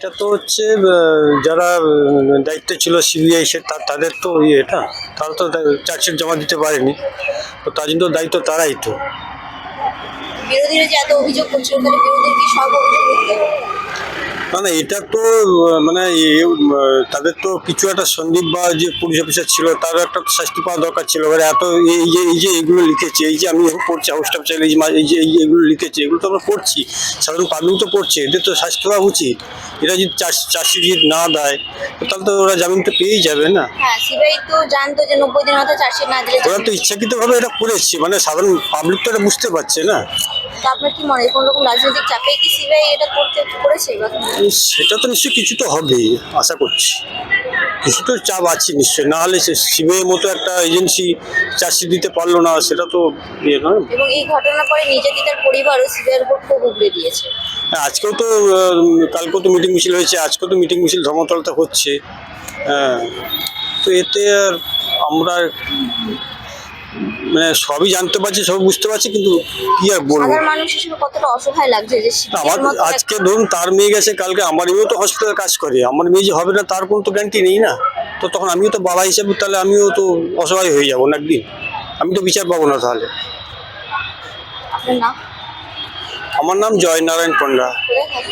এটা তো হচ্ছে যারা দায়িত্ব ছিল সিবিআই সে তাদের তো ইয়ে এটা। তারা তো চার্জশিট জমা দিতে পারেনি। তো তার জন্য দায়িত্ব তারাই তো। বিরোধীরা যে এত অভিযোগ করছিল তাহলে বিরোধীর কি সব অভিযোগ? না না এটা তো মানে তাদের তো কিছু একটা সন্দীপ বা যে পুলিশ অফিসার ছিল তার একটা শাস্তি পাওয়া দরকার ছিল। এবারে এত এই যে এই যে এগুলো লিখেছে এই যে আমি এখন পড়ছি হাউস স্টাফ চাইলে এই যে এই এগুলো লিখেছে এগুলো তো আমরা পড়ছি। সাধারণ পাবলিক তো পড়ছে এদের তো শাস্তি পাওয়া উচিত। এরা যদি চাষি যদি না দেয় তাহলে তো ওরা জামিন তো পেয়েই যাবে না? হ্যাঁ ওরা তো ইচ্ছাকৃতভাবে এটা করেছে মানে সাধারণ পাবলিক তো এটা বুঝতে পারছে না? আপনার কি মনে হয় কোন রকম রাজনৈতিক চাপে কি সিবিআই এটা করতে করেছে? সেটা তো নিশ্চয়ই কিছু তো হবেই আশা করছি। কিছু তো চাপ আছে নিশ্চয়ই না হলে সে সিবিআই মতো একটা এজেন্সি চাষি দিতে পারল না সেটা তো ইয়ে নয়। এবং এই ঘটনার পরে তার পরিবারও সিবিআইয়ের উপর ক্ষোভ উগড়ে দিয়েছে। হ্যাঁ, আজকেও তো কালকেও তো মিটিং মিছিল হয়েছে আজকেও তো মিটিং মিছিল ধর্মতলাতে হচ্ছে। হ্যাঁ তো এতে আর আমরা মানে সবই জানতে পারছি সবই বুঝতে পারছি কিন্তু কি আর বলব? সাধারণ মানুষ হিসেবে কতটা অসহায় লাগছে যে আমার মতো আজকে ধরুন তার মেয়ে গেছে কালকে আমার মেয়েও তো হসপিটালে কাজ করে আমার মেয়ে যে হবে না তার কোনো তো গ্যারান্টি নেই না। তো তখন আমিও তো বাবা হিসাবে তাহলে আমিও তো অসহায় হয়ে যাব না একদিন। আমি তো বিচার পাবো না তাহলে। আপনার নাম? আমার নাম জয় নারায়ণ পণ্ডা। কোথায়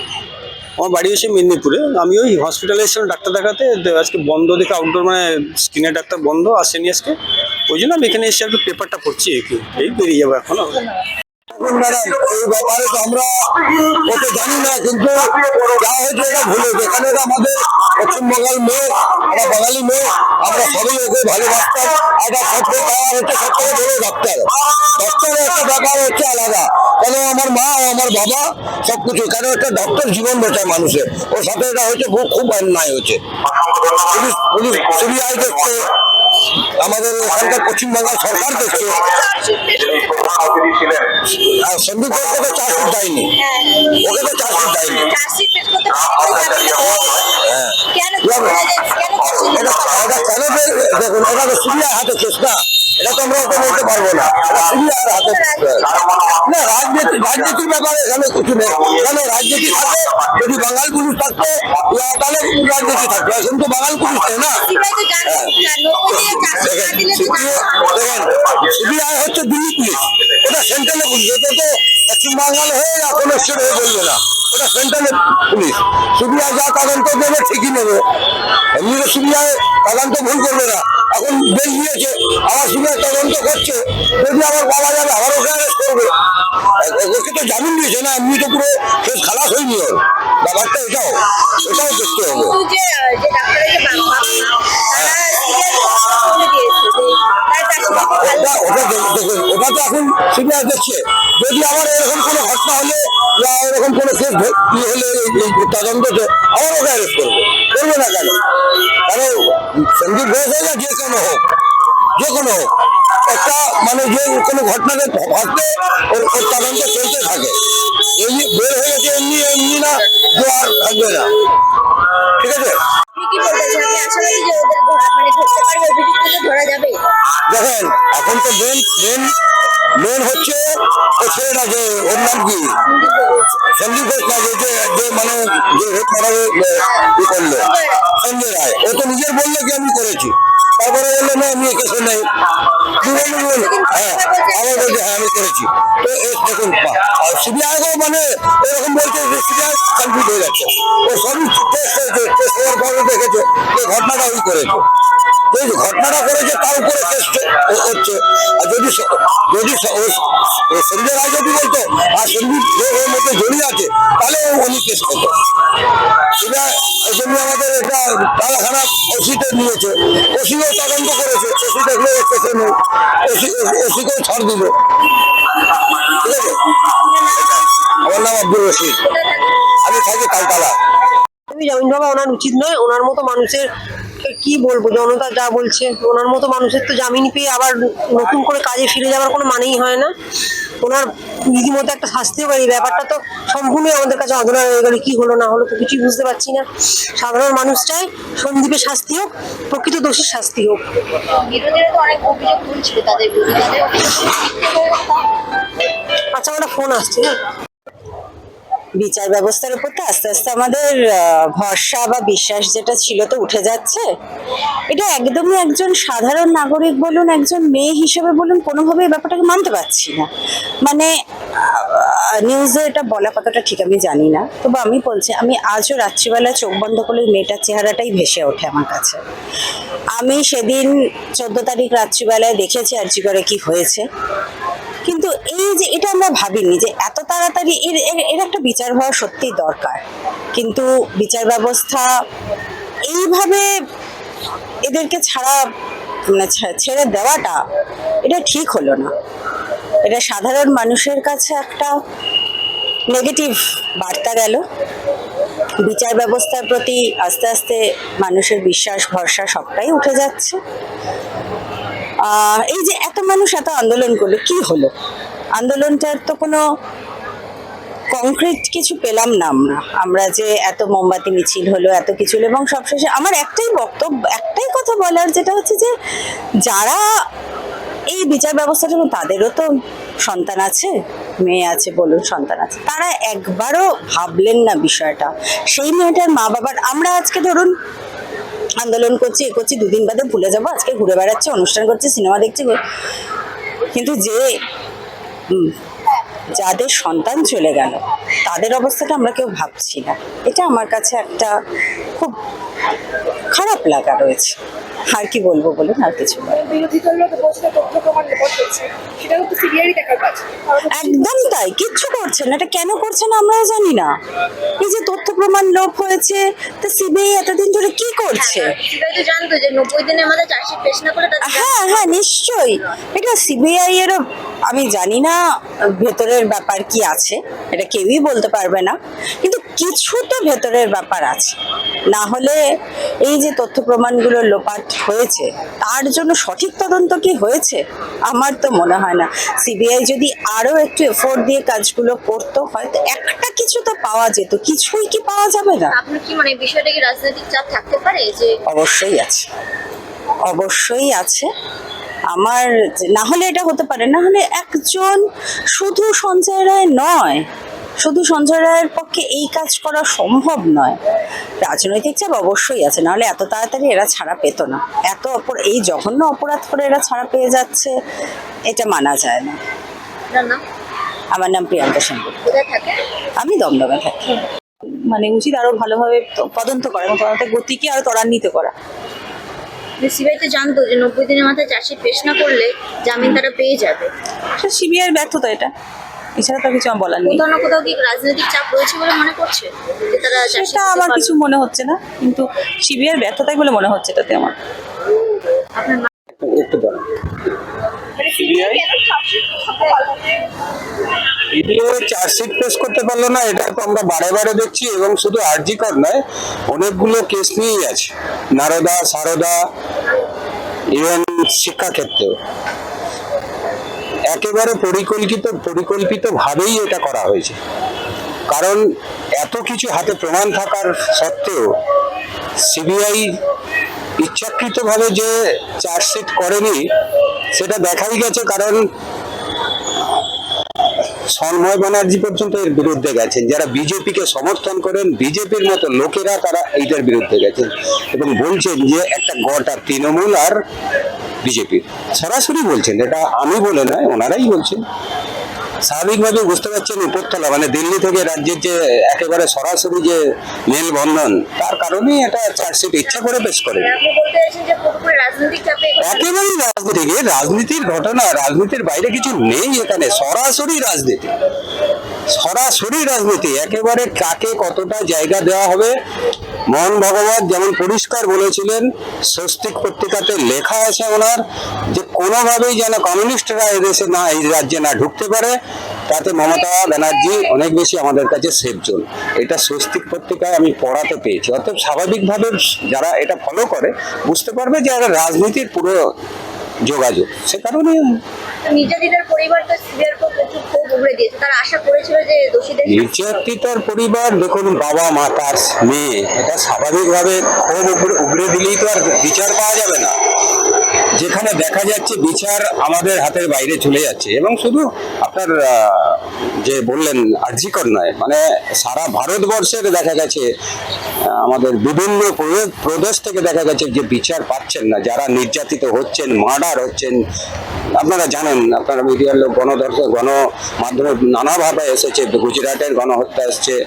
আমার বাড়ি হচ্ছে মেদিনীপুরে। আমি ওই হসপিটালে এসেছিলাম ডাক্তার দেখাতে আজকে বন্ধ দেখে আউটডোর মানে স্কিনের ডাক্তার বন্ধ আসেনি আজকে। ওই জন্য আমি এখানে এসে একটু পেপারটা পড়ছি এই বেরিয়ে যাব এখন। আমরা অত জানি না কিন্তু হয়েছে এটা হয়েছে আমাদের বাঙালি আমরা সবাই ওকে বড় ডাক্তার একটা ব্যাপার হচ্ছে আলাদা আমার মা আমার বাবা সবকিছু কেন একটা ডক্টর জীবন বাঁচায় মানুষের ওর সাথে এটা হচ্ছে খুব খুব অন্যায় দেখছে আমাদের এখানকার পশ্চিমবাংলার সরকার দেখছে। সন্দীপ তো চার্জশিট দেয়নি। ওকে তো চার্জশিট দেয়নি। হ্যাঁ। কেন দেখুন এটা তো সিবিআই হাতে কেস না। এটা তো আমরা বলতে পারব না। রাজনীতি রাজনীতির ব্যাপারে এখানে কিছু নেই। এখানে রাজনীতি থাকে যদি বাঙাল পুলিশ থাকতো তাহলে রাজনীতি থাকতো। এখন তো বাঙাল পুলিশ নেই না। সিবিআই হচ্ছে দিল্লি পুলিশ। ওটা সেন্ট্রালে পুলিশ। এটা তো পশ্চিমবাংলার হয়ে না কোনো স্টেট হয়ে বলবে না। ওটা সেন্ট্রালের পুলিশ। সিবিআই যা তদন্ত দেবে ঠিকই নেবে। এমনি সিবিআই তদন্ত ভুল করবে না। এখন বেল দিয়েছে। আবার সিবিআই তদন্ত করছে। যদি আবার বাবা যাবে আবার ওকে অ্যারেস্ট করবে। ওকে তো জামিন দিয়েছে না এমনি তো পুরো শেষ খালাস হয়নি ওর। ব্যাপারটা এটাও এটাও দেখতে হবে। ওটা তো এখন সিবিআই দেখছে যদি আবার এরকম কোনো ঘটনা হলে বা এরকম কোনো কেস কি হলে এই- তদন্ততে আবার ওকে অ্যারেস্ট করবে করবে না কেন কারণ সন্দীপ ঘোষ আর যে কোনো হোক যে কোনো হোক একটা মানে যে কোনো ঘটনাতে ঘটলে ওর ওর তদন্ত চলতে থাকে এমনি বের হয়ে গেছে এমনি এমনি না যে আর থাকবে না ঠিক আছে মানে দেখেন এখন তো মেন মেন মেন হচ্ছে ও ছেলেটা যে ওর নাম কি? সন্দীপ ঘোষ না যে যে যে মানে যে করাবে করল। সঞ্জয় রায় করেছি। তো মানে এরকম বলছে যে সিবিআই হয়ে যাচ্ছে ও সবই টেস্ট হয়েছে টেস্ট হওয়ার পরে দেখেছে যে ঘটনাটা ওই করেছে। যে ঘটনাটা করেছে, তার উপরে কেস হচ্ছে আর যদি যদি সঞ্জয় রায় যদি বলতো, আর ঘোষ ওর মধ্যে জড়িয়ে আছে, তাহলে উনি কেস করতো। সেটা আমাদের এটা তালাখানা ওসিতে নিয়েছে। ওসিও তদন্ত করেছে। ওসি দেখলে ওসিকেও ছাড় দিল রশিদ আমি থাকি তালতলা আমি জামিন বাবা ওনার উচিত নয় ওনার মতো মানুষের কে বলব? জনতা যা বলছে ওনার মতো মানুষের তো জামিন পেয়ে আবার নতুন করে কাজে ফিরে যাওয়ার কোনো মানেই হয় না। ওনার রীতিমতো একটা শাস্তি এই ব্যাপারটা তো সম্পূর্ণই আমাদের কাছে অধরা হয়ে গেল কি হলো না হলো তো কিছুই বুঝতে পারছি না। সাধারণ মানুষ চায় সন্দীপের শাস্তি হোক প্রকৃত দোষীর শাস্তি হোক? আচ্ছা আমার ফোন আসছে হ্যাঁ। বিচার ব্যবস্থার উপর তো আস্তে আস্তে আমাদের ভরসা বা বিশ্বাস যেটা ছিল তো উঠে যাচ্ছে। এটা একদমই একজন সাধারণ নাগরিক বলুন, একজন মেয়ে হিসেবে বলুন কোনোভাবে এই ব্যাপারটাকে মানতে পারছি না। মানে নিউজে এটা বলা কথাটা ঠিক আমি জানি না। তবে আমি বলছি, আমি আজও রাত্রিবেলা চোখ বন্ধ করলে মেয়েটার চেহারাটাই ভেসে ওঠে আমার কাছে। আমি সেদিন চোদ্দ তারিখ রাত্রিবেলায় দেখেছি আর্জি করে কি হয়েছে। কিন্তু এই যে, এটা আমরা ভাবিনি যে এত তাড়াতাড়ি, এর, এর- একটা বিচার হওয়া সত্যিই দরকার। কিন্তু বিচার ব্যবস্থা এইভাবে এদেরকে ছাড়া মানে ছেড়ে দেওয়াটা, এটা ঠিক হলো না। এটা সাধারণ মানুষের কাছে একটা নেগেটিভ বার্তা গেল। বিচার ব্যবস্থার প্রতি আস্তে আস্তে মানুষের বিশ্বাস, ভরসা সবটাই উঠে যাচ্ছে। এই যে এত মানুষ এত আন্দোলন করল, কি হলো? আন্দোলনটার তো কোনো কংক্রিট কিছু পেলাম না আমরা। আমরা যে এত মোমবাতি, মিছিল হলো, এত কিছু এবং সবশেষে আমার একটাই বক্তব্য, একটাই কথা বলার যেটা হচ্ছে যে, যারা এই বিচার ব্যবস্থাটা তাদেরও তো সন্তান আছে, মেয়ে আছে বলুন সন্তান আছে, তারা একবারও ভাবলেন না বিষয়টা। সেই মেয়েটার মা বাবার, আমরা আজকে ধরুন আন্দোলন করছি, এ করছি, দুদিন বাদে ভুলে যাব, আজকে ঘুরে বেড়াচ্ছে, অনুষ্ঠান করছে, সিনেমা দেখছি, কিন্তু যে যাদের সন্তান চলে গেল তাদের অবস্থাটা আমরা কেউ ভাবছি না। এটা আমার কাছে একটা খুব খারাপ লাগা রয়েছে। আর কি বলব বলুন আর কিছু একদম তাই কিচ্ছু করছে না। এটা কেন করছে না আমরাও জানি না। এই যে তথ্য প্রমাণ লোপ হয়েছে তো সিবিআই এতদিন ধরে কি করছে? সিবিআই তো জানতো যে নব্বই দিনের মধ্যে চার্জশিট পেশ না করে তাদের হ্যাঁ হ্যাঁ নিশ্চয়ই। এটা সিবিআই এর আমি জানি না ভেতরের ব্যাপার কি আছে এটা কেউই বলতে পারবে না কিন্তু কিছু তো ভেতরের ব্যাপার আছে। না হলে এই যে তথ্য প্রমাণগুলো লোপাট হয়েছে তার জন্য সঠিক তদন্ত কি হয়েছে? আমার তো মনে হয় না। সিবিআই যদি আরও একটু এফোর্ট দিয়ে কাজগুলো করতো হয়তো একটা কিছু তো পাওয়া যেত কিছুই কি পাওয়া যাবে না? আপনার কি মানে বিষয়টা কি রাজনৈতিক চাপ থাকতে পারে যে অবশ্যই আছে। অবশ্যই আছে। আমার না হলে এটা হতে পারে না হলে একজন শুধু সঞ্জয় রায় নয় শুধু সঞ্জয় রায়ের পক্ষে এই কাজ করা সম্ভব নয়। রাজনৈতিক চাপ অবশ্যই আছে নাহলে এত তাড়াতাড়ি এরা ছাড়া পেত না। এত অপর এই জঘন্য অপরাধ করে এরা ছাড়া পেয়ে যাচ্ছে এটা মানা যায় না। আমার নাম প্রিয়াঙ্কা সেনগুপ্ত। আমি দমদমে থাকি। মানে উচিত আরও ভালোভাবে তদন্ত করা এবং তদন্তের গতিকে আরও ত্বরান্বিত করা। সিবিআই তো জানতো যে নব্বই দিনের মাথায় চাষি পেশ না করলে জামিন তারা পেয়ে যাবে। সেটা সিবিআইয়ের ব্যর্থতা এটা। এছাড়া তো কিছু আমার বলার নেই। কোথাও না কোথাও কি রাজনৈতিক চাপ রয়েছে বলে মনে করছে? যে তারা সেটা আমার কিছু মনে হচ্ছে না কিন্তু সিবিআইয়ের ব্যর্থতাই বলে মনে হচ্ছে এটাতে আমার। আপনার একটু দাঁড়ান সিবিআই চার্জশিট পেশ করতে পারল না, এটা তো আমরা বারে বারে দেখছি এবং শুধু নয়, অনেকগুলো কেস নিয়েই আছে। নারদা, সারদা ইভেন শিক্ষাক্ষেত্রেও। একেবারে পরিকল্পিত পরিকল্পিত ভাবেই এটা করা হয়েছে। কারণ এত কিছু হাতে প্রমাণ থাকার সত্ত্বেও সিবিআই ইচ্ছাকৃতভাবে যে চার্জশিট করেনি, সেটা দেখাই গেছে কারণ সন্ময় ব্যানার্জি পর্যন্ত এর বিরুদ্ধে গেছেন। যারা বিজেপিকে সমর্থন করেন, বিজেপির মতো লোকেরা তারা এইটার বিরুদ্ধে গেছেন এবং বলছেন যে একটা গোটা তৃণমূল আর বিজেপির। সরাসরি বলছেন, এটা আমি বলে নয়, ওনারাই বলছেন। স্বাভাবিকভাবে বুঝতে পারছেন উপরতলা মানে দিল্লি থেকে রাজ্যের যে একেবারে সরাসরি যে মেলবন্ধন তার কারণেই এটা চার্জশিট ইচ্ছা করে পেশ করে। চাপে একেবারেই রাজনীতি রাজনীতির ঘটনা রাজনীতির বাইরে কিছু নেই এখানে সরাসরি রাজনীতি। সরাসরি রাজনীতি একেবারে কাকে কতটা জায়গা দেওয়া হবে মোহন ভগবত যেমন পরিষ্কার বলেছিলেন স্বস্তিক পত্রিকাতে লেখা আছে ওনার যে কোনোভাবেই যেন কমিউনিস্টরা এদেশে না এই রাজ্যে না ঢুকতে পারে তাতে মমতা ব্যানার্জি অনেক বেশি আমাদের কাছে সেফ জোন এটা স্বস্তিক পত্রিকায় আমি পড়াতে পেয়েছি। অর্থাৎ স্বাভাবিকভাবে যারা এটা ফলো করে বুঝতে পারবে যে একটা রাজনীতির পুরো যোগাযোগ। সে কারণে নির্যাতিতার পরিবার তো সিবিআর প্রচুর ক্ষোভ উগড়ে দিয়েছে। তারা আশা করেছিল যে দোষীদের নির্যাতিতার পরিবার দেখুন বাবা মা তার মেয়ে এটা স্বাভাবিকভাবে ক্ষোভ উগড়ে দিলেই তো আর বিচার পাওয়া যাবে না। যেখানে দেখা যাচ্ছে বিচার আমাদের হাতের বাইরে চলে যাচ্ছে। এবং শুধু আপনার যে বললেন আর্জিকর নয় মানে সারা ভারতবর্ষের দেখা গেছে আমাদের বিভিন্ন প্রদেশ- থেকে দেখা গেছে যে বিচার পাচ্ছেন না, যারা নির্যাতিত হচ্ছেন, মার্ডার হচ্ছেন। আপনারা জানেন, আপনারা মিডিয়ার লোক গণধর্ষণ গণমাধ্যমে নানাভাবে এসেছে, গুজরাটের গণহত্যা এসছে,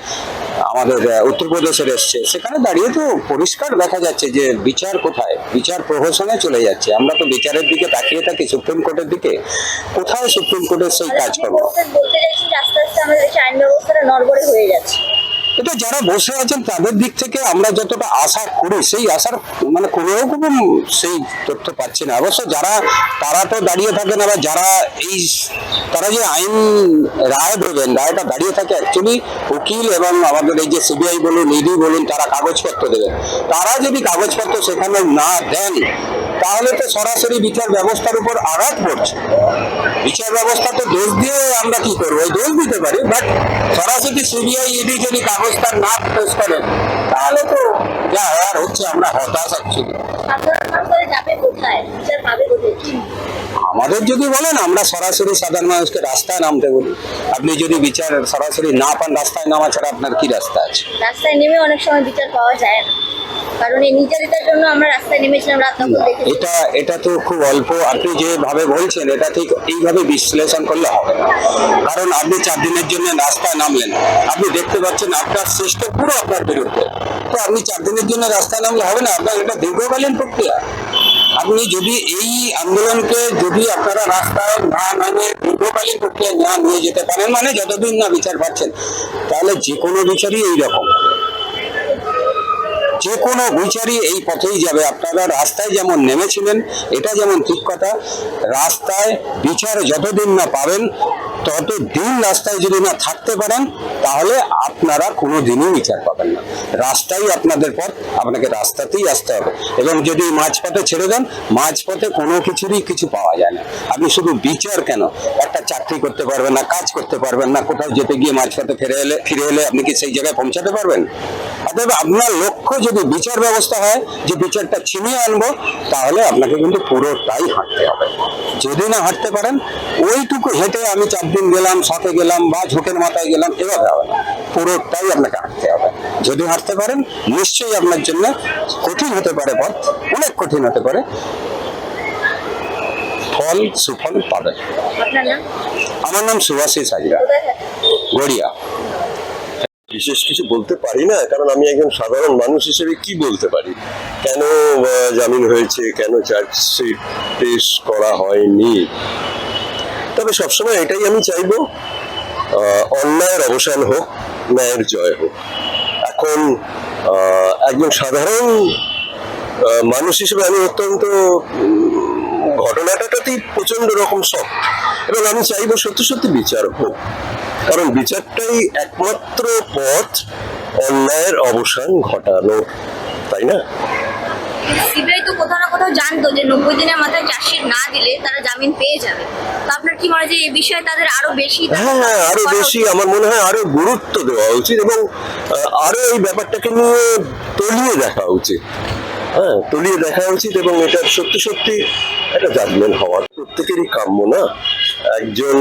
আমাদের উত্তরপ্রদেশের এসছে। সেখানে দাঁড়িয়ে তো পরিষ্কার দেখা যাচ্ছে যে বিচার কোথায়, বিচার প্রহসনে চলে যাচ্ছে। আমরা তো বিচারের দিকে তাকিয়ে থাকি সুপ্রিম কোর্টের দিকে। কোথায় সুপ্রিম কোর্টের সেই কাজকর্ম? বলতে বলতে চাইছি আস্তে আস্তে আমাদের আইন ব্যবস্থাটা নড়বড়ে হয়ে যাচ্ছে। এটা যারা বসে আছেন তাদের দিক থেকে আমরা যতটা আশা করি সেই আশার মানে কোনো রকম সেই তথ্য পাচ্ছি না। অবশ্য যারা তারা তো দাঁড়িয়ে থাকেন আবার যারা এই তারা যে আইন রায় দেবেন রায়টা দাঁড়িয়ে থাকে অ্যাকচুয়ালি উকিল এবং আমাদের এই যে সিবিআই বলুন ইডি বলুন তারা কাগজপত্র দেবেন। তারা যদি কাগজপত্র সেখানে না দেন তাহলে তো সরাসরি বিচার ব্যবস্থার উপর আঘাত পড়ছে। বিচার ব্যবস্থা তো দোষ দিয়ে আমরা কি করব? দোষ দিতে পারি বাট সরাসরি সিবিআই ইডি যদি কাগজটা না পেশ করেন তাহলে তো যা আর হচ্ছে, আমরা হতাশ কি আমাদের যদি বলেন, আমরা সরাসরি সাধারণ মানুষকে রাস্তায় নামতে বলি। আপনি যদি বিচার সরাসরি না পান, রাস্তায় নামা ছাড়া আপনার কি রাস্তা আছে? রাস্তায় নেমে অনেক সময় বিচার পাওয়া যায় না। কারণ এই নির্যাতিতার জন্য আমরা রাস্তায় নেমেছিলাম রাত এটা এটা তো খুব অল্প। আপনি যেভাবে বলছেন এটা ঠিক এইভাবে বিশ্লেষণ করলে হবে। কারণ আপনি চার দিনের জন্য রাস্তায় নামলেন। আপনি দেখতে পাচ্ছেন আপনার শ্রেষ্ঠ পুরো আপনার বিরুদ্ধে। তো আপনি চার দিনের জন্য রাস্তায় নামলে হবে না আপনার এটা দীর্ঘকালীন প্রক্রিয়া। আপনি যদি এই আন্দোলনকে যদি আপনারা রাস্তায় না নামে দীর্ঘকালীন প্রক্রিয়া না নিয়ে যেতে পারেন মানে যতদিন না বিচার পাচ্ছেন তাহলে যে কোনো বিচারই এইরকম। যে কোনো বিচারই এই পথেই যাবে। আপনারা রাস্তায় যেমন নেমেছিলেন, এটা যেমন ঠিক কথা, রাস্তায় বিচার যতদিন না পাবেন ততদিন রাস্তায় যদি না থাকতে পারেন, তাহলে আপনারা কোনো দিনই বিচার পাবেন না। রাস্তাই আপনাদের পথ, আপনাকে রাস্তাতেই আসতে হবে। এবং যদি মাঝপথে ছেড়ে দেন, মাঝপথে কোনো কিছুরই কিছু পাওয়া যায় না। আপনি শুধু বিচার কেন? একটা চাকরি করতে পারবেন না, কাজ করতে পারবেন না, কোথাও যেতে গিয়ে মাঝপথে ফিরে এলে ফিরে এলে আপনি কি সেই জায়গায় পৌঁছাতে পারবেন? অতএব আপনার লক্ষ্য যদি বিচার ব্যবস্থা হয়, যে বিচারটা ছিনিয়ে আনব, তাহলে আপনাকে কিন্তু পুরোটাই হাঁটতে হবে। যদি না হাঁটতে পারেন, ওইটুকু হেঁটে আমি চার দিন গেলাম সাথে গেলাম বা ঝোঁকের মাথায় গেলাম এভাবে হবে না। পুরোটাই আপনাকে হাঁটতে হবে। যদি হাঁটতে পারেন নিশ্চয়ই আপনার জন্য কঠিন হতে পারে পথ অনেক কঠিন হতে পারে। ফল সুফল পাবেন। আমার নাম হাজরা গড়িয়া। বিশেষ কিছু বলতে পারি না কারণ আমি একজন সাধারণ মানুষ হিসেবে কি বলতে পারি? কেন জামিন হয়েছে? কেন চার্জশিট পেশ করা হয়নি? তবে সবসময় এটাই আমি চাইব অন্যায়ের অবসান হোক, ন্যায়ের জয় হোক। এখন একজন সাধারণ মানুষ হিসেবে আমি অত্যন্ত ঘটনাটাতেই প্রচণ্ড রকম শখ এবং আমি চাইব সত্যি সত্যি বিচার হোক। কারণ বিচারটাই একমাত্র পথ অন্যায়ের অবসান ঘটানো তাই না? সিবিআই তো কোথাও না জানতো যে নব্বই দিনের মাথায় চার্জশিট না দিলে তারা জামিন পেয়ে যাবে। তো আপনার কি মনে হয় যে এই বিষয়ে তাদের আরও বেশি হ্যাঁ হ্যাঁ আরও বেশি আমার মনে হয় আরও গুরুত্ব দেওয়া উচিত এবং আরও এই ব্যাপারটাকে নিয়ে তলিয়ে দেখা উচিত। হ্যাঁ তলিয়ে দেখা উচিত এবং এটা সত্যি সত্যি একটা জাজমেন্ট হওয়ার প্রত্যেকেরই কাম্য না? একজন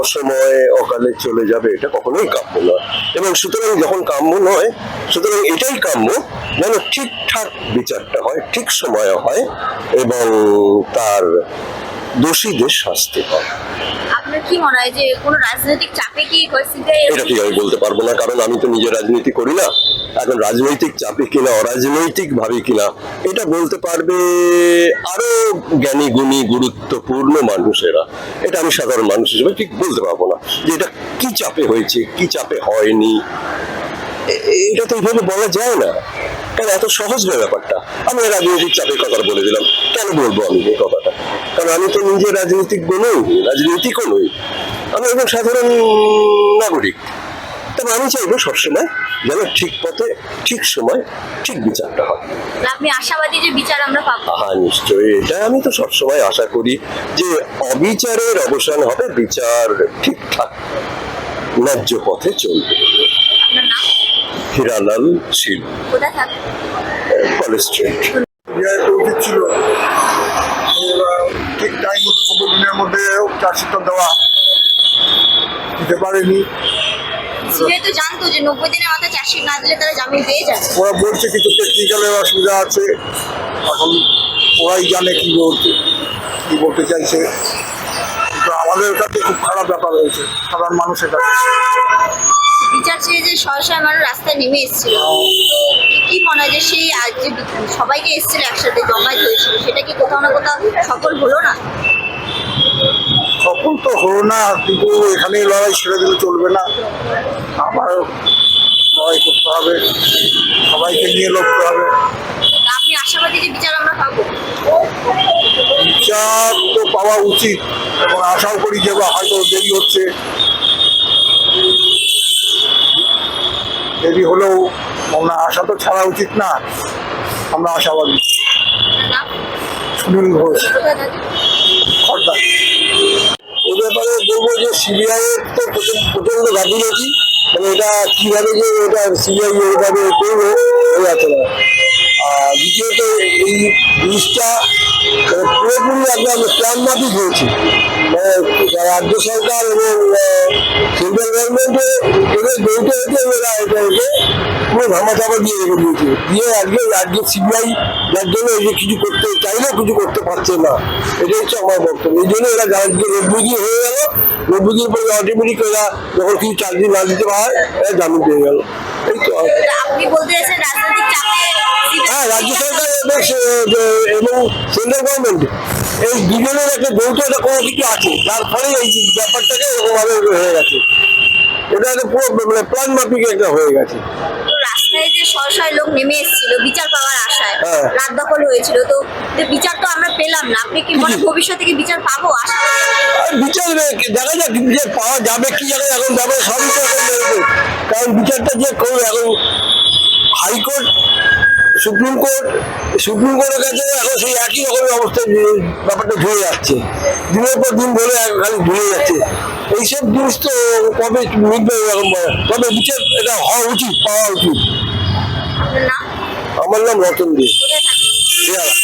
অসময়ে অকালে চলে যাবে, এটা কখনোই কাম্য নয়। এবং সুতরাং যখন কাম্য নয়, সুতরাং এটাই কাম্য যেন ঠিকঠাক বিচারটা হয়, ঠিক সময়ে হয়, এবং তার দোষীদের শাস্তি হয় আপনার কি মনে হয় যে কোনো রাজনৈতিক চাপে কি এটা ঠিক আমি বলতে পারব না কারণ আমি তো নিজে রাজনীতি করি না। এখন রাজনৈতিক চাপে কিনা অরাজনৈতিক ভাবে কিনা এটা বলতে পারবে আরও জ্ঞানী গুণী গুরুত্বপূর্ণ মানুষেরা। এটা আমি সাধারণ মানুষ হিসেবে ঠিক বলতে পারব না যে এটা কি চাপে হয়েছে কি চাপে হয়নি। এটা তো এইভাবে বলা যায় না। কারণ এত সহজ নয় ব্যাপারটা? আমি রাজনৈতিক চাপের কথা বলে দিলাম। কেন বলব আমি এই কথাটা? কারণ আমি তো নিজে রাজনীতিক নই রাজনীতিকও নই। আমি একজন সাধারণ নাগরিক। তবে আমি চাইব সবসময় যেন ঠিক পথে ঠিক সময় ঠিক বিচারটা হয়। আপনি আশাবাদী যে বিচার আমরা পাবো। হ্যাঁ নিশ্চয়ই। এটা আমি তো সবসময় আশা করি যে অবিচারের অবসান হবে বিচার ঠিকঠাক ন্যায্য পথে চলবে। আপনার নাম? হিরালাল ছিল। College Street. উচিত ছিল ঠিক টাইম মতো দিনের মধ্যে চার্জশিটটা দেওয়া দিতে পারেনি যেহেতু জানতো যে নব্বই দিনের মাথায় চার্জশিট না দিলে তারা জামিন পেয়ে যায় ওরা অসুবিধা আছে। এখন ওরাই জানে কি বলতে কি বলতে চাইছে। কিন্তু আমাদের কাছে খুব খারাপ ব্যাপার হয়েছে সাধারণ মানুষের কাছে। বিচার চেয়ে যে শয়ে শয়ে মানুষ রাস্তায় নেমে এসেছিল তো কি মনে হয় যে সেই আজ যে সবাইকে এসেছিল একসাথে জমায়েত হয়েছিল সেটা কি কোথাও না কোথাও সফল হলো না? সফল তো হলো না কিন্তু এখানেই লড়াই ছেড়ে দিলে চলবে না। আবার লড়াই করতে হবে সবাইকে নিয়ে লড়তে হবে। আশাবাদী যে বিচার আমরা পাবো। বিচার তো পাওয়া উচিত। এবং আশাও করি যে হয়তো দেরি হচ্ছে। দেরি হলেও আমরা আশা তো ছাড়া উচিত না। আমরা আশাবাদী। সুনীল ঘোষ। কোথায় থাকে খর্দা এ ব্যাপারে বলব যে সিবিআই এর তো প্রচণ্ড গাফিলতি। মানে এটা কীভাবে যে এটা সিবিআই এইভাবে করব বোঝা যাচ্ছে না আর দ্বিতীয়ত এই জিনিসটা মানে পুরোপুরি একদম প্ল্যান মাফিক হয়েছে। মানে রাজ্য সরকার এবং সেন্ট্রাল গভর্নমেন্টে এদের দৌড়তে হয়েছে, এরা এটাকে পুরো ধামাচাপা দিয়ে রেখে দিয়েছে। দিয়ে আজকে আজকে সিবিআই যার জন্য এই যে কিছু করতে চাইলেও কিছু করতে পারছে না। এটাই হচ্ছে আমার বক্তব্য। এই জন্য এরা আজকে রোডবুজি হয়ে গেল রোডবুজির পরে অটোমেটিক এরা যখন কিছু চাকরি না দিতে পারে, এরা জামিন পেয়ে গেল। আপনি বলতে হ্যাঁ রাজ্য এবং সেন্ট্রাল এই দুজনের একটা যৌথ একটা কোনো কিছু আছে তার ফলে ব্যাপারটাকে এরকমভাবে হয়ে গেছে এটা একটা পুরো মানে প্ল্যান মাফিক একটা হয়ে গেছে রাস্তায় যে শয়ে লোক নেমে এসেছিল, বিচার। রাত দখল হয়েছিল তো বিচার তো আমরা পেলাম না। আপনি কি মনে ভবিষ্যতে কি বিচার পাবো? আশা বিচার দেখা যাক বিচার পাওয়া যাবে কি যাবে এখন যাবে সবই তো কারণ বিচারটা যে করবে এখন হাইকোর্ট সুপ্রিম কোর্ট সুপ্রিম কোর্টের কাছে এখন সেই একই রকমের অবস্থায় ব্যাপারটা ধরে যাচ্ছে। দিনের পর দিন ধরে খালি ধরে যাচ্ছে। এইসব জিনিস তো কবে মিটবে এরকম। তবে বিচার এটা হওয়া উচিত পাওয়া উচিত। নাম? আমার নাম রতন দে। কোথায় থাকে। পেয়ারা